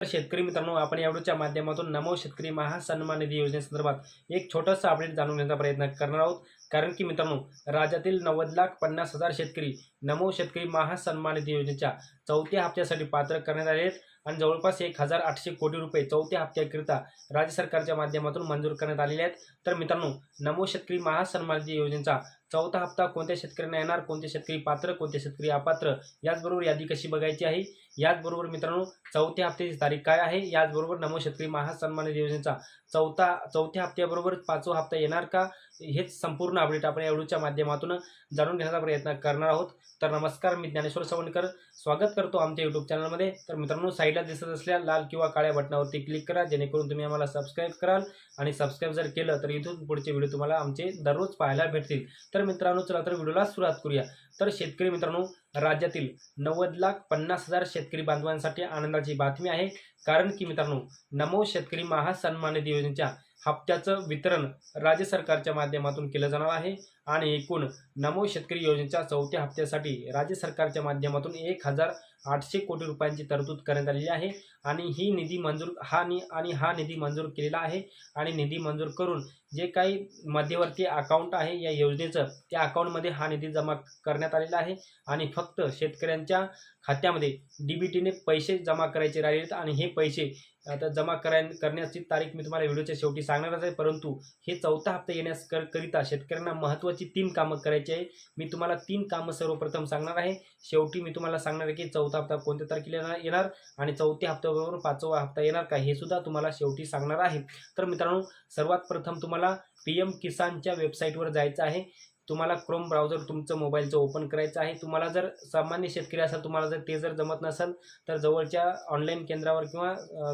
शेतकरी मित्रांनो आपण यावडूच्या माध्यमातून नमो शेतकरी महासन्मान निधी योजनेसंदर्भात एक छोटंसं अपडेट जाणून घेण्याचा प्रयत्न करणार आहोत. कारण की मित्रांनो राज्यातील नव्वद लाख पन्नास हजार शेतकरी नमो शेतकरी महासन्मान निधी योजनेच्या चौथ्या हप्त्यासाठी पात्र करण्यात आले आहेत. आणि जवळपास एक हजार आठशे कोटी रुपये चौथ्या हप्त्याकरिता राज्य सरकारच्या माध्यमातून मंजूर करण्यात आलेले आहेत. तर मित्रांनो नमो शेतकरी महासन्मान निधी योजनेचा चौथा हप्ता कोणत्या शेतकऱ्यांना येणार कोणते शेतकरी पात्र कोणते शेतकरी अपात्र? याचबरोबर यादी कशी बघायची आहे? याचबरोबर मित्रांनो चौथ्या हप्त्याची तारीख काय आहे? याचबरोबर नमो शेतकरी महासन्मान योजनेचा चौथा चौथ्या हप्त्याबरोबर पाचवा हप्ता येणार का? हेच संपूर्ण अपडेट आपण एवढूच्या माध्यमातून जाणून घेण्याचा प्रयत्न करणार आहोत. तर नमस्कार मी ज्ञानेश्वर सवणकर स्वागत करतो आमच्या यूट्यूब चॅनलमध्ये तर मित्रांनो साईडला दिसत असल्या लाल किंवा काळ्या बटनावरती क्लिक करा जेणेकरून तुम्ही आम्हाला सबस्क्राईब कराल. आणि सबस्क्राईब जर केलं तर इथून पुढचे व्हिडिओ तुम्हाला आमचे दररोज पाहायला भेटतील. तर मित्रांनो चला तर व्हिडिओला सुरुवात करूया. तर शेतकरी मित्रांनो राज्यातील नव्वद लाख पन्नास हजार शेतकरी बांधवांसाठी आनंदाची बातमी आहे. कारण की मित्रांनो नमो शेतकरी महासन्मान निधी योजनेच्या हप्त्याचं वितरण राज्य सरकारच्या माध्यमातून केलं जाणार आहे. आणि एकूण नमो शेतकरी योजनेच्या चौथ्या हप्त्यासाठी राज्य सरकारच्या माध्यमातून एक हजार आठशे कोटी रुपयांची तरतूद करण्यात आलेली आहे. आणि ही निधी मंजूर हा नि आणि हा निधी मंजूर केलेला आहे. आणि निधी मंजूर करून जे काही मध्यवर्ती अकाउंट आहे या योजनेचं त्या अकाउंटमध्ये हा निधी जमा करण्यात आलेला आहे. आणि फक्त शेतकऱ्यांच्या खात्यामध्ये डी बी टीने पैसे जमा करायचे राहिलेत आणि हे पैसे आता जमा कराय करण्याची तारीख मी तुम्हाला व्हिडिओच्या शेवटी सांगणारच आहे. परंतु हे चौथा हप्ता येण्यास कर करिता शेतकऱ्यांना महत्त्वाची तीन कामं करायची आहे. मी तुम्हाला तीन कामं सर्वप्रथम सांगणार आहे. शेवटी मी तुम्हाला सांगणार आहे की चौथा हप्ता कोणत्या तारखेला येणार- आणि चौथ्या हप्त्याबरोबर पाचवा हप्ता येणार का हे सुद्धा तुम्हाला शेवटी सांगणार आहे. तर मित्रांनो सर्वात प्रथम तुम्हाला पी एम किसानच्या वेबसाईटवर जायचं आहे. तुम्हाला क्रोम ब्राउझर तुमचं मोबाईलचं ओपन करायचं आहे. तुम्हाला जर सामान्य शेतकरी असाल तुम्हाला जर ते जर जमत नसेल तर जवळच्या ऑनलाईन केंद्रावर किंवा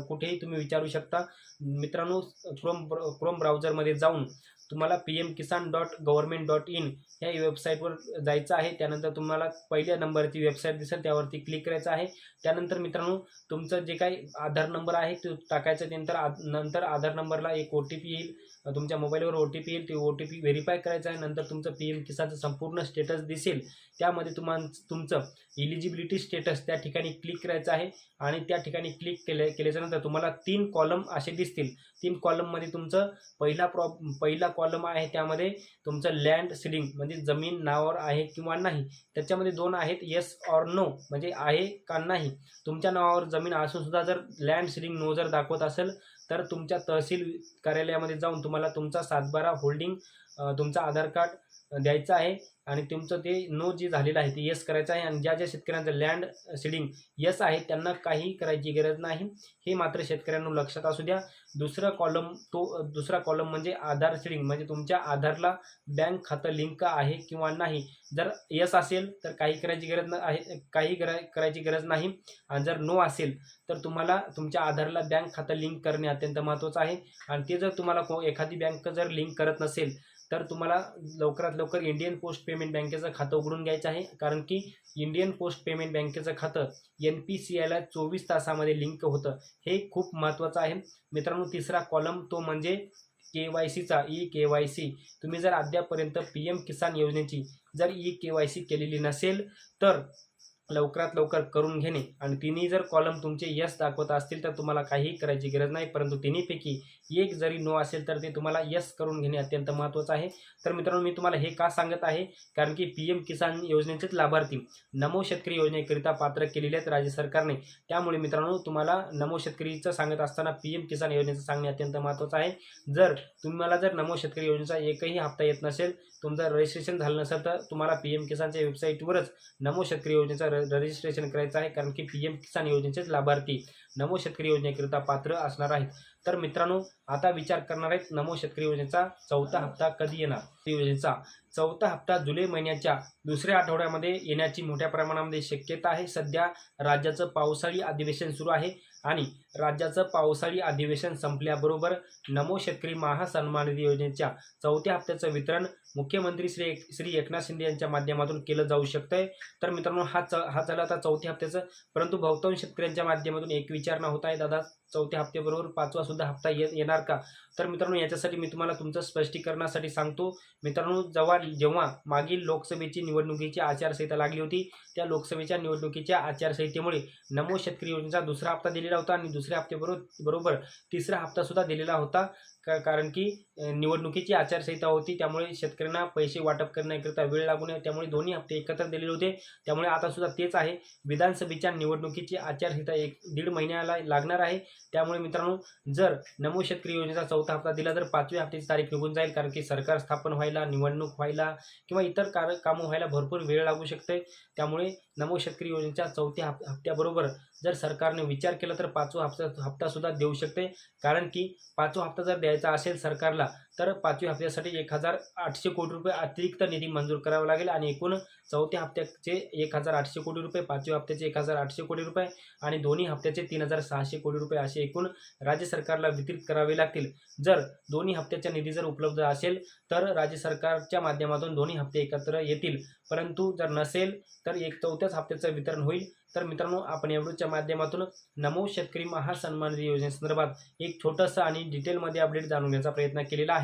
कुठेही तुम्ही विचारू शकता. मित्रांनो क्रोम क्रोम ब्राउझरमध्ये जाऊन तुम्हाला P M Kisan dot government dot in ह्या वेबसाईटवर जायचं आहे. त्यानंतर तुम्हाला पहिल्या नंबरची वेबसाईट दिसेल. त्यावरती क्लिक करायचं आहे. त्यानंतर मित्रांनो तुमचं जे काही आधार नंबर आहे तो टाकायचं त्यानंतर आ नंतर आधार नंबरला एक ओ टी पी येईल. तुमच्या मोबाईलवर ओ टी पी येईल. ते ओ टी पी व्हेरीफाय करायचं आहे. नंतर तुमचं पी एम किसानचं संपूर्ण स्टेटस दिसेल. त्यामध्ये तुम्हा तुमचं इलिजिबिलिटी स्टेटस त्या ठिकाणी क्लिक करायचं आहे. आणि त्या ठिकाणी क्लिक केले केल्याच्यानंतर तुम्हाला तीन कॉलम असे दिसतील. तीन कॉलममध्ये तुमचं पहिला प्रॉ पहिला कॉलम आहे त्यामध्ये तुमचं लँड सिडिंग म्हणजे जमीन नावावर आहे किंवा नाही त्याच्यामध्ये दोन आहेत येस ऑर नो म्हणजे आहे का नाही. तुमच्या नावावर जमीन असून सुद्धा जर लँड सिडिंग नो जर दाखवत असेल तर तुमच्या तहसील कार्यालयामध्ये जाऊन तुम्हाला तुमचा सातबारा होल्डिंग तुमचा आधार कार्ड द्यायचं आहे आणि तुमचं ते नो जे झालेलं आहे ते येस करायचं आहे आणि ज्या ज्या शेतकऱ्यांचं लँड सिडिंग येस आहे त्यांना काही करायची गरज नाही. हे मात्र शेतकऱ्यांना लक्षात असू द्या. दुसरा कॉलम तो दुसरा कॉलम म्हणजे आधार सिडिंग म्हणजे तुमच्या आधारला बँक खातं लिंक आहे किंवा नाही जर यस असेल तर काही करायची गरज नाही आहे काही करा करायची गरज नाही. आणि जर नो असेल तर तुम्हाला तुमच्या आधारला बँक खातं लिंक करणे अत्यंत महत्त्वाचं आहे. आणि ते जर तुम्हाला को एखादी बँक जर लिंक करत नसेल तर तुम्हाला लवकरात लवकर इंडियन पोस्ट पेमेंट बँकेचं खातं उघडून घ्यायचं आहे. कारण की इंडियन पोस्ट पेमेंट बँकेचं खातं एन पी सी आयला चोवीस तासामध्ये लिंक होतं. हे खूप महत्त्वाचं आहे. मित्रांनो तिसरा कॉलम तो म्हणजे के वाय सीचा ई के वाय सी. तुम्ही जर अद्यापर्यंत पी एम किसान योजनेची जर ई के वाय सी केलेली नसेल तर लवकरात लवकर करून घेणे. आणि तिन्ही जर कॉलम तुमचे यस दाखवत असतील तर तुम्हाला काहीही करायची गरज नाही. परंतु तिन्हीपैकी एक जरी नो असेल तर ते तुम्हाला यस करून घेणे अत्यंत महत्त्वाचं आहे. तर मित्रांनो मी तुम्हाला हे का सांगत आहे? कारण की पी एम किसान योजनेचेच लाभार्थी नमो शेतकरी योजनेकरिता पात्र केलेले आहेत राज्य सरकारने. त्यामुळे मित्रांनो तुम्हाला नमो शेतकरीचं सांगत असताना पी एम किसान योजनेचं सांगणे अत्यंत महत्त्वाचं आहे. जर तुम्हाला जर नमो शेतकरी योजनेचा एकही हप्ता येत नसेल तुमचं रजिस्ट्रेशन झालं नसेल तर तुम्हाला पी एम किसानच्या वेबसाईटवरच नमो शेतकरी योजनेचा रजिस्ट्रेशन करायचं आहे. कारण की पी एम किसान योजनेचेच लाभार्थी नमो शेतकरी योजनेकरिता पात्र असणार आहेत. तर मित्रांनो आता विचार करणार आहेत नमो शेतकरी योजनेचा चौथा हप्ता कधी येणार? योजनेचा चौथा हप्ता जुलै महिन्याच्या दुसऱ्या आठवड्यामध्ये येण्याची मोठ्या प्रमाणामध्ये शक्यता आहे. सध्या राज्याचं पावसाळी अधिवेशन सुरू आहे आणि राज्याचं पावसाळी अधिवेशन संपल्याबरोबर नमो शेतकरी महासन्मान निधी योजनेच्या चौथ्या हप्त्याचं वितरण मुख्यमंत्री श्री एक श्री एकनाथ शिंदे यांच्या माध्यमातून केलं जाऊ शकतंय. तर मित्रांनो हा च हा झाला आता चौथ्या हप्त्याचं. परंतु बहुतांश शेतकऱ्यांच्या माध्यमातून एक विचारणा होत आहे दादा चौथ्या हप्त्याबरोबर पाचवा सुद्धा हप्ता ये येणार का? तर मित्रांनो याच्यासाठी मी तुम्हाला तुमचं स्पष्टीकरणासाठी सांगतो. मित्रांनो जेव्हा जेव्हा मागील लोकसभेची निवडणुकीची आचारसंहिता लागली होती त्या लोकसभेच्या निवडणुकीच्या आचारसंहितेमुळे नमो शेतकरी योजनेचा दुसरा हप्ता दिलेला होता आणि दुसऱ्या हप्ते बरोबर तिसरा हप्तासुद्धा दिलेला होता. का कारण की निवडणुकीची आचारसंहिता होती त्यामुळे शेतकऱ्यांना पैसे वाटप करण्याकरिता वेळ लागू नये त्यामुळे दोन्ही हप्ते एकत्र दिलेले होते. त्यामुळे आता सुद्धा तेच आहे. विधानसभेच्या निवडणुकीची आचारसंहिता एक दीड महिन्याला लागणार आहे. त्यामुळे मित्रांनो जर नमो शेतकरी योजनेचा चौथा हप्ता दिला तर पाचव्या हप्त्याची तारीख निघून जाईल कारण की सरकार स्थापन व्हायला निवडणूक व्हायला किंवा इतर कार कामं व्हायला भरपूर वेळ लागू शकते. त्यामुळे नमो शेतकरी योजनेच्या चौथ्या हप हप्त्याबरोबर जर सरकारने विचार केला तर पाचवा हप्ता हप्तासुद्धा देऊ शकते. कारण की पाचवा हप्ता जर द्यायचा द्यायचा असेल सरकारला तर पाचव्या हप्त्यासाठी एक हजार आठशे कोटी रुपये अतिरिक्त निधी मंजूर करावा लागेल आणि एकूण चौथ्या हप्त्याचे एक हजार आठशे कोटी रुपये पाचव्या हप्त्याचे एक हजार आठशे कोटी रुपये आणि दोन्ही हप्त्याचे तीन हजार सहाशे कोटी रुपये असे एकूण राज्य सरकारला वितरित करावे लागतील. जर दोन्ही हप्त्याचा निधी जर उपलब्ध असेल तर राज्य सरकारच्या माध्यमातून दोन्ही हप्ते एकत्र येतील. परंतु जर नसेल तर एक चौथ्याच हप्त्याचं वितरण होईल. तर मित्रांनो आपण या माध्यमातून नमो शेतकरी महासन्मान निधी योजनेसंदर्भात एक छोटंसं आणि डिटेलमध्ये अपडेट जाणून घेण्याचा प्रयत्न केलेला आहे.